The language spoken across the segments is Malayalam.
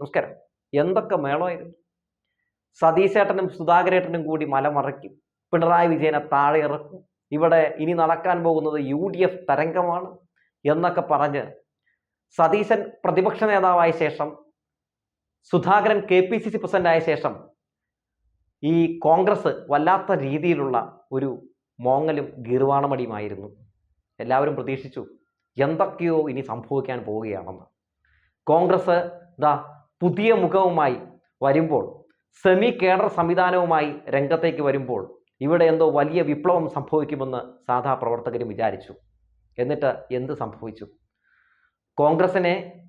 നമസ്കാരം. എന്തൊക്കെ മേളമായിരുന്നു? സതീശേട്ടനും സുധാകരേട്ടനും കൂടി മലമറയ്ക്കും പിണറായി വിജയനെ താഴെ ഇറക്കും. ഇവിടെ ഇനി നടക്കാൻ പോകുന്നത് യു ഡി എഫ് തരംഗമാണ് എന്നൊക്കെ പറഞ്ഞ് സതീശൻ പ്രതിപക്ഷ നേതാവായ ശേഷം Sudhakaran K P C C പ്രസിഡന്റായ ശേഷം ഈ കോൺഗ്രസ് വല്ലാത്ത രീതിയിലുള്ള ഒരു മോങ്ങലും ഗീർവാണമടിയുമായിരുന്നു. എല്ലാവരും പ്രതീക്ഷിച്ചു എന്തൊക്കെയോ ഇനി സംഭവിക്കാൻ പോവുകയാണെന്ന്. കോൺഗ്രസ് ദാ പുതിയ മുഖവുമായി വരുമ്പോൾ സെമി കേഡർ സംവിധാനവുമായി രംഗത്തേക്ക് വരുമ്പോൾ ഇവിടെ എന്തോ വലിയ വിപ്ലവം സംഭവിക്കുമെന്ന് സാധാ പ്രവർത്തകരും വിചാരിച്ചു. എന്നിട്ട് എന്ത് സംഭവിച്ചു? കോൺഗ്രസിനെ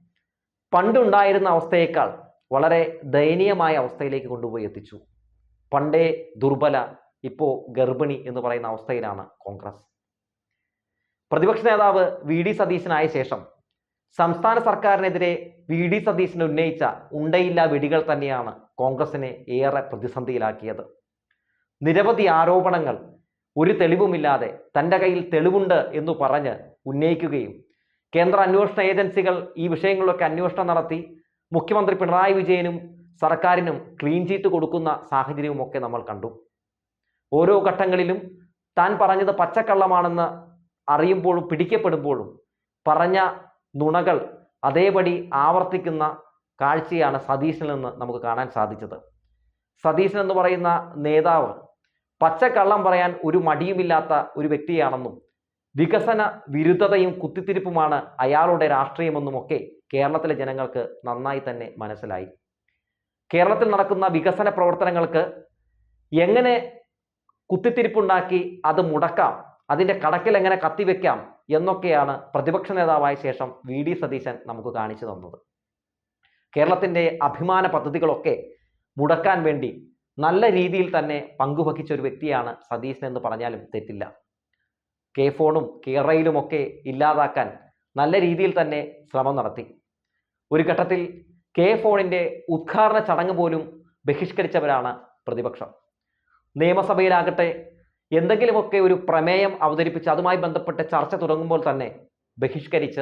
പണ്ടുണ്ടായിരുന്ന അവസ്ഥയേക്കാൾ വളരെ ദയനീയമായ അവസ്ഥയിലേക്ക് കൊണ്ടുപോയി എത്തിച്ചു. പണ്ടേ ദുർബല ഇപ്പോ ഗർഭിണി എന്ന് പറയുന്ന അവസ്ഥയിലാണ് കോൺഗ്രസ്. പ്രതിപക്ഷ നേതാവ് വി ഡി സതീശനായ ശേഷം സംസ്ഥാന സർക്കാരിനെതിരെ വി ഡി സതീശൻ ഉന്നയിച്ച ഉണ്ടയില്ല വെടികൾ തന്നെയാണ് കോൺഗ്രസിനെ ഏറെ പ്രതിസന്ധിയിലാക്കിയത്. നിരവധി ആരോപണങ്ങൾ ഒരു തെളിവുമില്ലാതെ തന്റെ കയ്യിൽ തെളിവുണ്ട് എന്ന് പറഞ്ഞ് ഉന്നയിക്കുകയും കേന്ദ്ര അന്വേഷണ ഏജൻസികൾ ഈ വിഷയങ്ങളിലൊക്കെ അന്വേഷണം നടത്തി മുഖ്യമന്ത്രി പിണറായി വിജയനും സർക്കാരിനും ക്ലീൻ ചീറ്റ് കൊടുക്കുന്ന സാഹചര്യവുമൊക്കെ നമ്മൾ കണ്ടു. ഓരോ ഘട്ടങ്ങളിലും താൻ പറഞ്ഞത് പച്ചക്കള്ളമാണെന്ന് അറിയുമ്പോഴും പിടിക്കപ്പെടുമ്പോഴും പറഞ്ഞ നുണകൾ അതേപടി ആവർത്തിക്കുന്ന കാഴ്ചയാണ് സതീശനിൽ നിന്ന് നമുക്ക് കാണാൻ സാധിച്ചത്. സതീശൻ എന്ന് പറയുന്ന നേതാവ് പച്ചക്കള്ളം പറയാൻ ഒരു മടിയുമില്ലാത്ത ഒരു വ്യക്തിയാണെന്നും വികസന വിരുദ്ധതയും കുത്തിത്തിരിപ്പുമാണ് അയാളുടെ രാഷ്ട്രീയമെന്നുമൊക്കെ കേരളത്തിലെ ജനങ്ങൾക്ക് നന്നായി തന്നെ മനസ്സിലായി. കേരളത്തിൽ നടക്കുന്ന വികസന പ്രവർത്തനങ്ങൾക്ക് എങ്ങനെ കുത്തിത്തിരിപ്പുണ്ടാക്കി അത് മുടക്കാം? അതിന്റെ കടക്കിൽ എങ്ങനെ കത്തിവെക്കാം എന്നൊക്കെയാണ് പ്രതിപക്ഷ നേതാവായ ശേഷം വി ഡി സതീശൻ നമുക്ക് കാണിച്ചു തന്നത്. കേരളത്തിന്റെ അഭിമാന പദ്ധതികളൊക്കെ മുടക്കാൻ വേണ്ടി നല്ല രീതിയിൽ തന്നെ പങ്കുവഹിച്ച ഒരു വ്യക്തിയാണ് സതീശൻ എന്ന് പറഞ്ഞാലും തെറ്റില്ല. കെ ഫോണും കേരളയിലും ഒക്കെ ഇല്ലാതാക്കാൻ നല്ല രീതിയിൽ തന്നെ ശ്രമം നടത്തി. ഒരു ഘട്ടത്തിൽ കെ ഫോണിന്റെ ഉദ്ഘാടന ചടങ്ങ് പോലും ബഹിഷ്കരിച്ചവരാണ് പ്രതിപക്ഷം. നിയമസഭയിലാകട്ടെ എന്തെങ്കിലുമൊക്കെ ഒരു പ്രമേയം അവതരിപ്പിച്ച് അതുമായി ബന്ധപ്പെട്ട് ചർച്ച തുടങ്ങുമ്പോൾ തന്നെ ബഹിഷ്കരിച്ച്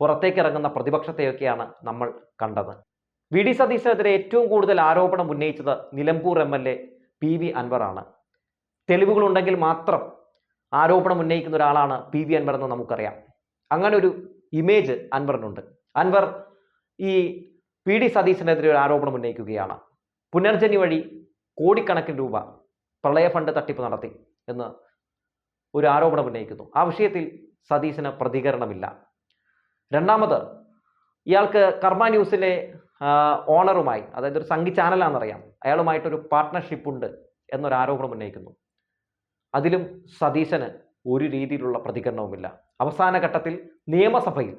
പുറത്തേക്ക് ഇറങ്ങുന്ന പ്രതിപക്ഷത്തെയൊക്കെയാണ് നമ്മൾ കണ്ടത്. വി. ഡി. സതീശനെതിരെ ഏറ്റവും കൂടുതൽ ആരോപണം ഉന്നയിച്ചത് Nilambur M. L. A. P. V. അൻവറാണ്. തെളിവുകളുണ്ടെങ്കിൽ മാത്രം ആരോപണം ഉന്നയിക്കുന്ന ഒരാളാണ് പി. വി. അൻവർ എന്ന് നമുക്കറിയാം. അങ്ങനെ ഒരു ഇമേജ് അൻവറിനുണ്ട്. അൻവർ ഈ പി. ഡി. സതീശനെതിരെ ഒരു ആരോപണം ഉന്നയിക്കുകയാണ്. പുനർജനി വഴി കോടിക്കണക്കിന് രൂപ പ്രളയ ഫണ്ട് തട്ടിപ്പ് നടത്തി എന്ന് ഒരു ആരോപണം ഉന്നയിക്കുന്നു. ആ വിഷയത്തിൽ സതീശന് പ്രതികരണമില്ല. രണ്ടാമത് ഇയാൾക്ക് കർമ്മ ന്യൂസിലെ ഓണറുമായി അതായത് ഒരു സംഘി ചാനലാണെന്നറിയാം. അയാളുമായിട്ടൊരു പാർട്ട്ണർഷിപ്പ് ഉണ്ട് എന്നൊരു ആരോപണം ഉന്നയിക്കുന്നു. അതിലും സതീശന് ഒരു രീതിയിലുള്ള പ്രതികരണവുമില്ല. അവസാന ഘട്ടത്തിൽ നിയമസഭയിൽ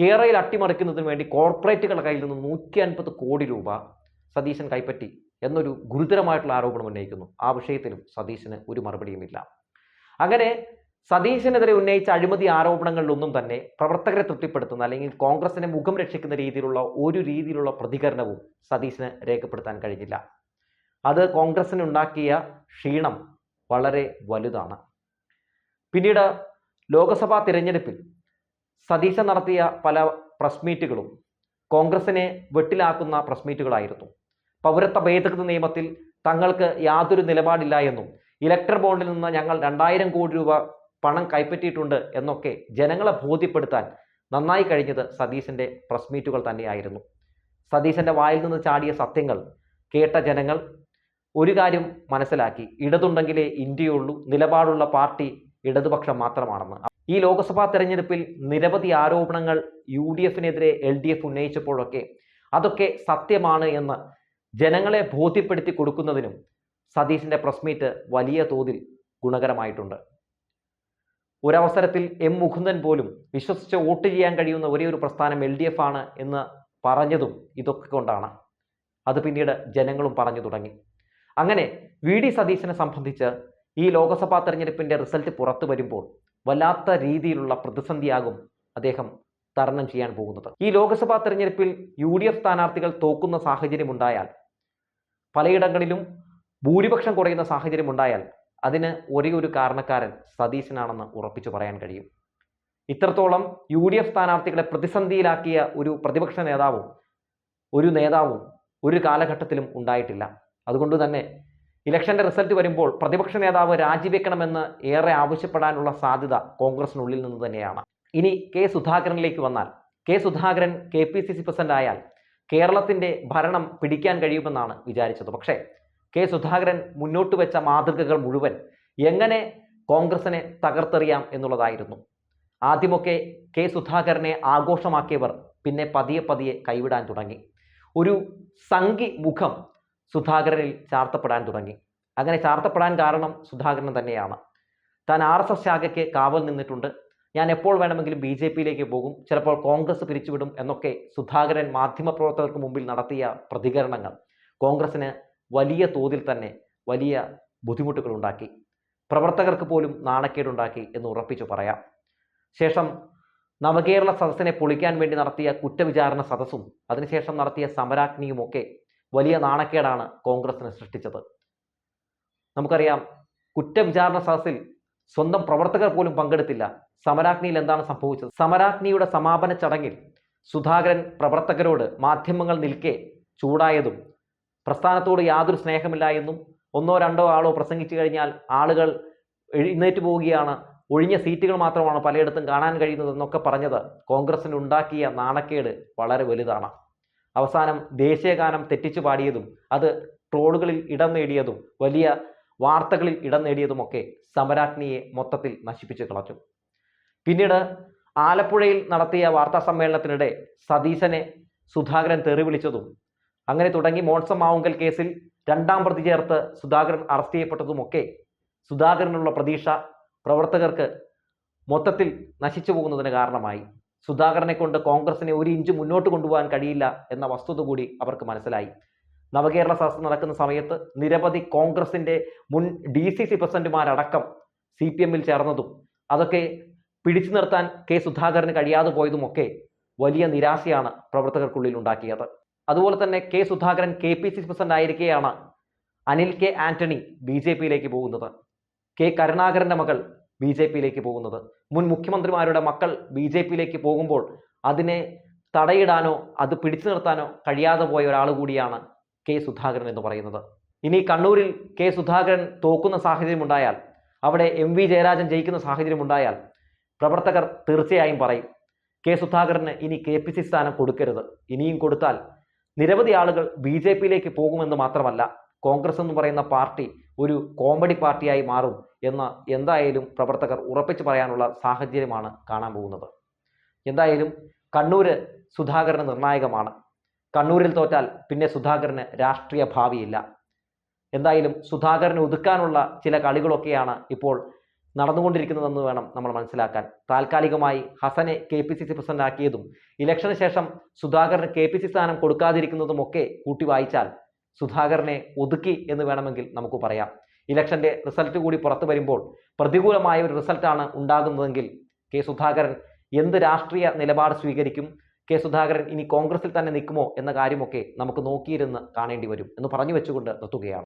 കേരളയിൽ അട്ടിമറിക്കുന്നതിന് വേണ്ടി കോർപ്പറേറ്റുകളുടെ കയ്യിൽ നിന്ന് നൂറ്റി അൻപത് കോടി രൂപ സതീശൻ കൈപ്പറ്റി. എന്നൊരു ഗുരുതരമായിട്ടുള്ള ആരോപണം ഉന്നയിക്കുന്നു. ആ വിഷയത്തിലും സതീശന് ഒരു മറുപടിയുമില്ല. അങ്ങനെ സതീശനെതിരെ ഉന്നയിച്ച അഴിമതി ആരോപണങ്ങളിലൊന്നും തന്നെ പ്രവർത്തകരെ തൃപ്തിപ്പെടുത്തുന്ന അല്ലെങ്കിൽ കോൺഗ്രസിനെ മുഖം രക്ഷിക്കുന്ന രീതിയിലുള്ള ഒരു രീതിയിലുള്ള പ്രതികരണവും സതീശന് രേഖപ്പെടുത്താൻ കഴിഞ്ഞില്ല. അത് കോൺഗ്രസിന് ഉണ്ടാക്കിയ ക്ഷീണം വളരെ വലുതാണ്. പിന്നീട് ലോക്സഭാ തിരഞ്ഞെടുപ്പിൽ സതീശൻ നടത്തിയ പല പ്രസ് മീറ്റുകളും കോൺഗ്രസിനെ വെട്ടിലാക്കുന്ന പ്രസ് മീറ്റുകളായിരുന്നു. പൗരത്വ ഭേദഗതി നിയമത്തിൽ തങ്ങൾക്ക് യാതൊരു നിലപാടില്ല എന്നും ഇലക്ടർ ബോണ്ടിൽ നിന്ന് ഞങ്ങൾ രണ്ടായിരം കോടി രൂപ പണം കൈപ്പറ്റിയിട്ടുണ്ട് എന്നൊക്കെ ജനങ്ങളെ ബോധ്യപ്പെടുത്താൻ നന്നായി കഴിഞ്ഞത് സതീശന്റെ പ്രസ് മീറ്റുകൾ തന്നെയായിരുന്നു. സതീശന്റെ വായിൽ നിന്ന് ചാടിയ സത്യങ്ങൾ കേട്ട ജനങ്ങൾ ഒരു കാര്യം മനസ്സിലാക്കി. ഇടതുണ്ടെങ്കിലേ ഇന്ത്യയുള്ളൂ നിലപാടുള്ള പാർട്ടി ഇടതുപക്ഷം മാത്രമാണെന്ന്. ഈ ലോക്സഭാ തെരഞ്ഞെടുപ്പിൽ നിരവധി ആരോപണങ്ങൾ യു ഡി എഫിനെതിരെ എൽ ഡി എഫ് ഉന്നയിച്ചപ്പോഴൊക്കെ അതൊക്കെ സത്യമാണ് എന്ന് ജനങ്ങളെ ബോധ്യപ്പെടുത്തി കൊടുക്കുന്നതിനും സതീശിന്റെ പ്രസ് മീറ്റ് വലിയ തോതിൽ ഗുണകരമായിട്ടുണ്ട്. ഒരവസരത്തിൽ എം മുകുന്ദൻ പോലും വിശ്വസിച്ച് വോട്ട് ചെയ്യാൻ കഴിയുന്ന ഒരേ ഒരു പ്രസ്ഥാനം എൽ ഡി എഫ് ആണ് എന്ന് പറഞ്ഞതും ഇതൊക്കെ കൊണ്ടാണ്. അത് പിന്നീട് ജനങ്ങളും പറഞ്ഞു തുടങ്ങി. അങ്ങനെ വി ഡി സതീശനെ സംബന്ധിച്ച് ഈ ലോക്സഭാ തെരഞ്ഞെടുപ്പിന്റെ റിസൾട്ട് പുറത്തു വരുമ്പോൾ വല്ലാത്ത രീതിയിലുള്ള പ്രതിസന്ധിയാകും അദ്ദേഹം തരണം ചെയ്യാൻ പോകുന്നത്. ഈ ലോക്സഭാ തെരഞ്ഞെടുപ്പിൽ യു ഡി എഫ് സ്ഥാനാർത്ഥികൾ തോക്കുന്ന സാഹചര്യം ഉണ്ടായാൽ പലയിടങ്ങളിലും ഭൂരിപക്ഷം കുറയുന്ന സാഹചര്യം ഉണ്ടായാൽ അതിന് ഒരേ ഒരു കാരണക്കാരൻ സതീശനാണെന്ന് ഉറപ്പിച്ചു പറയാൻ കഴിയും. ഇത്രത്തോളം യു ഡി എഫ് സ്ഥാനാർത്ഥികളെ പ്രതിസന്ധിയിലാക്കിയ ഒരു പ്രതിപക്ഷ നേതാവും ഒരു നേതാവും ഒരു കാലഘട്ടത്തിലും ഉണ്ടായിട്ടില്ല. അതുകൊണ്ട് തന്നെ ഇലക്ഷന്റെ റിസൾട്ട് വരുമ്പോൾ പ്രതിപക്ഷ നേതാവ് രാജിവെക്കണമെന്ന് ഏറെ ആവശ്യപ്പെടാനുള്ള സാധ്യത കോൺഗ്രസിനുള്ളിൽ നിന്ന് തന്നെയാണ്. ഇനി കെ സുധാകരനിലേക്ക് വന്നാൽ K Sudhakaran K P C C president ആയാൽ കേരളത്തിന്റെ ഭരണം പിടിക്കാൻ കഴിയുമെന്നാണ് വിചാരിച്ചത്. പക്ഷേ കെ സുധാകരൻ മുന്നോട്ട് വെച്ച മാതൃകകൾ മുഴുവൻ എങ്ങനെ കോൺഗ്രസിനെ തകർത്തെറിയാം എന്നുള്ളതായിരുന്നു. ആദ്യമൊക്കെ കെ സുധാകരനെ ആഘോഷമാക്കിയവർ പിന്നെ പതിയെ പതിയെ കൈവിടാൻ തുടങ്ങി. ഒരു സംഘി മുഖം സുധാകരനിൽ ചാർത്തപ്പെടാൻ തുടങ്ങി. അങ്ങനെ ചാർത്തപ്പെടാൻ കാരണം സുധാകരൻ തന്നെയാണ്. താൻ ആർ എസ് എസ് ശാഖയ്ക്ക് കാവൽ നിന്നിട്ടുണ്ട്. ഞാൻ എപ്പോൾ വേണമെങ്കിലും ബി ജെ പിയിലേക്ക് പോകും ചിലപ്പോൾ കോൺഗ്രസ് പിരിച്ചുവിടും എന്നൊക്കെ സുധാകരൻ മാധ്യമപ്രവർത്തകർക്ക് മുമ്പിൽ നടത്തിയ പ്രതികരണങ്ങൾ കോൺഗ്രസിന് വലിയ തോതിൽ തന്നെ വലിയ ബുദ്ധിമുട്ടുകൾ ഉണ്ടാക്കി പ്രവർത്തകർക്ക് പോലും നാണക്കേടുണ്ടാക്കി എന്ന് ഉറപ്പിച്ചു പറയാം. ശേഷം നവകേരള സദസ്സിനെ പൊളിക്കാൻ വേണ്ടി നടത്തിയ കുറ്റവിചാരണ സദസ്സും അതിനുശേഷം നടത്തിയ സമരാഗ്നിയുമൊക്കെ വലിയ നാണക്കേടാണ് കോൺഗ്രസിന് സൃഷ്ടിച്ചത്. നമുക്കറിയാം കുറ്റവിചാരണ സദസ്സിൽ സ്വന്തം പ്രവർത്തകർ പോലും പങ്കെടുത്തില്ല. സമരാഗ്നിയിൽ എന്താണ് സംഭവിച്ചത്? സമരാഗ്നിയുടെ സമാപന ചടങ്ങിൽ സുധാകരൻ പ്രവർത്തകരോട് മാധ്യമങ്ങൾ നിൽക്കെ ചൂടായതും പ്രസ്ഥാനത്തോട് യാതൊരു സ്നേഹമില്ല എന്നും ഒന്നോ രണ്ടോ ആളോ പ്രസംഗിച്ചു കഴിഞ്ഞാൽ ആളുകൾ എഴുന്നേറ്റ് പോവുകയാണ്. ഒഴിഞ്ഞ സീറ്റുകൾ മാത്രമാണ് പലയിടത്തും കാണാൻ കഴിയുന്നതെന്നൊക്കെ പറഞ്ഞത് കോൺഗ്രസിന് ഉണ്ടാക്കിയ നാണക്കേട് വളരെ വലുതാണ്. അവസാനം ദേശീയഗാനം തെറ്റിച്ചു പാടിയതും അത് ട്രോളുകളിൽ ഇടം നേടിയതും വലിയ വാർത്തകളിൽ ഇടം നേടിയതുമൊക്കെ സമരാജ്ഞിയെ മൊത്തത്തിൽ നശിപ്പിച്ചു കളഞ്ഞു. പിന്നീട് ആലപ്പുഴയിൽ നടത്തിയ വാർത്താ സമ്മേളനത്തിനിടെ സതീശനെ സുധാകരൻ തെറി വിളിച്ചതും അങ്ങനെ തുടങ്ങി മോൺസം മാവുങ്കൽ കേസിൽ രണ്ടാം പ്രതി ചേർത്ത് സുധാകരൻ അറസ്റ്റ് ചെയ്യപ്പെട്ടതുമൊക്കെ സുധാകരനുള്ള പ്രതീക്ഷ പ്രവർത്തകർക്ക് മൊത്തത്തിൽ നശിച്ചു പോകുന്നതിന് കാരണമായി. സുധാകരനെ കൊണ്ട് കോൺഗ്രസിനെ ഒരു ഇഞ്ച് മുന്നോട്ട് കൊണ്ടുപോകാൻ കഴിയില്ല എന്ന വസ്തുത കൂടി അവർക്ക് മനസ്സിലായി. നവകേരള സദസ് നടക്കുന്ന സമയത്ത് നിരവധി കോൺഗ്രസിന്റെ മുൻ ഡി സി സി പ്രസിഡന്റുമാരടക്കം സി പി എമ്മിൽ ചേർന്നതും അതൊക്കെ പിടിച്ചു നിർത്താൻ കെ സുധാകരന് കഴിയാതെ പോയതുമൊക്കെ വലിയ നിരാശയാണ് പ്രവർത്തകർക്കുള്ളിൽ ഉണ്ടാക്കിയത്. അതുപോലെ തന്നെ K Sudhakaran K P C president ആയിരിക്കെയാണ് Anil K Antony B J പിയിലേക്ക് പോകുന്നത്. കെ കരുണാകരന്റെ മകൾ ബി ജെ പിയിലേക്ക് പോകുന്നത്. മുൻ മുഖ്യമന്ത്രിമാരുടെ മക്കൾ ബി ജെ പിയിലേക്ക് പോകുമ്പോൾ അതിനെ തടയിടാനോ അത് പിടിച്ചു നിർത്താനോ കഴിയാതെ പോയ ഒരാൾ കൂടിയാണ് കെ സുധാകരൻ എന്ന് പറയുന്നത്. ഇനി കണ്ണൂരിൽ കെ സുധാകരൻ തോക്കുന്ന സാഹചര്യം ഉണ്ടായാൽ അവിടെ എം വി ജയരാജൻ ജയിക്കുന്ന സാഹചര്യം ഉണ്ടായാൽ പ്രവർത്തകർ തീർച്ചയായും പറയും കെ സുധാകരന് ഇനി കെ പി സി സ്ഥാനം കൊടുക്കരുത്. ഇനിയും കൊടുത്താൽ നിരവധി ആളുകൾ ബി ജെ പിയിലേക്ക് പോകുമെന്ന് മാത്രമല്ല കോൺഗ്രസ് എന്ന് പറയുന്ന പാർട്ടി ഒരു കോമഡി പാർട്ടിയായി മാറും എന്ന് എന്തായാലും പ്രവർത്തകർ ഉറപ്പിച്ചു പറയാനുള്ള സാഹചര്യമാണ് കാണാൻ പോകുന്നത്. എന്തായാലും കണ്ണൂര് സുധാകരന് നിർണായകമാണ്. കണ്ണൂരിൽ തോറ്റാൽ പിന്നെ സുധാകരന് രാഷ്ട്രീയ ഭാവിയില്ല. എന്തായാലും സുധാകരനെ ഒതുക്കാനുള്ള ചില കളികളൊക്കെയാണ് ഇപ്പോൾ നടന്നുകൊണ്ടിരിക്കുന്നതെന്ന് വേണം നമ്മൾ മനസ്സിലാക്കാൻ. താൽക്കാലികമായി ഹസനെ K P C C president ആക്കിയതും ഇലക്ഷന് ശേഷം സുധാകരന് കെ പി സി സ്ഥാനം കൊടുക്കാതിരിക്കുന്നതും ഒക്കെ കൂട്ടി വായിച്ചാൽ സുധാകരനെ ഒതുക്കി എന്ന് വേണമെങ്കിൽ നമുക്ക് പറയാം. ഇലക്ഷന്റെ റിസൾട്ട് കൂടി പുറത്തു വരുമ്പോൾ പ്രതികൂലമായ ഒരു റിസൾട്ടാണ് ഉണ്ടാകുന്നതെങ്കിൽ കെ സുധാകരൻ എന്ത് രാഷ്ട്രീയ നിലപാട് സ്വീകരിക്കും? കെ സുധാകരൻ ഇനി കോൺഗ്രസിൽ തന്നെ നിൽക്കുമോ എന്ന കാര്യമൊക്കെ നമുക്ക് നോക്കിയിരുന്ന് കാണേണ്ടി വരും എന്ന് പറഞ്ഞു വെച്ചുകൊണ്ട് നിർത്തുകയാണ്.